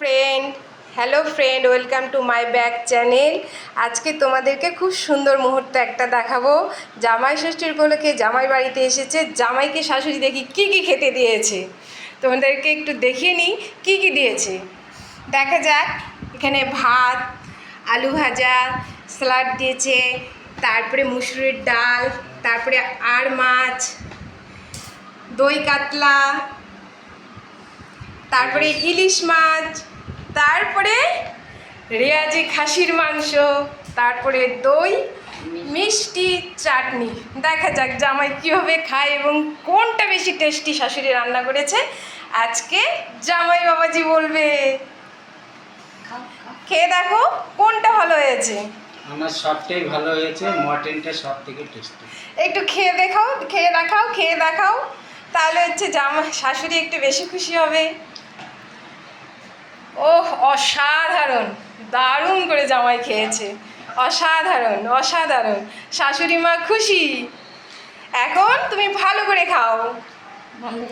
Friend hello friend welcome to my back channel আজকে তোমাদেরকে খুব সুন্দর মুহূর্ত একটা দেখাবো। জামাই ষষ্ঠীর উপলক্ষে জামাই বাড়িতে এসেছে। জামাইকে শাশুড়ি দেখি কি কি খেতে দিয়েছে। তোমাদেরকে একটু দেখিয়ে নিই কী কী দিয়েছে। দেখা যাক, এখানে ভাত, আলু ভাজা স্যালাড দিয়েছে, তারপরে মুসুরির ডাল, তারপরে আর মাছ, দই কাতলা, তারপরে ইলিশ মাছ তারপরে রেয়াজি খাসির মাংস তারপরে দই মিষ্টি চাটনি। দেখা যাক জামাই কীভাবে খায় এবং কোনটা বেশি টেস্টি শাশুড়ি রান্না করেছে। আজকে জামাই বাবাজি বলবে। খেয়ে দেখো কোনটা ভালো হয়েছে? আমার সবটাই ভালো হয়েছে মটনটা সব থেকে টেস্টি একটু খেয়ে দেখাও খেয়ে দেখাও খেয়ে দেখাও। তাহলে হচ্ছে জামা শাশুড়ি একটু বেশি খুশি হবে। ওহ, অসাধারণ। দারুণ করে জামাই খেয়েছে। অসাধারণ অসাধারণ। শাশুড়ি মা খুশি? এখন তুমি ভালো করে খাও।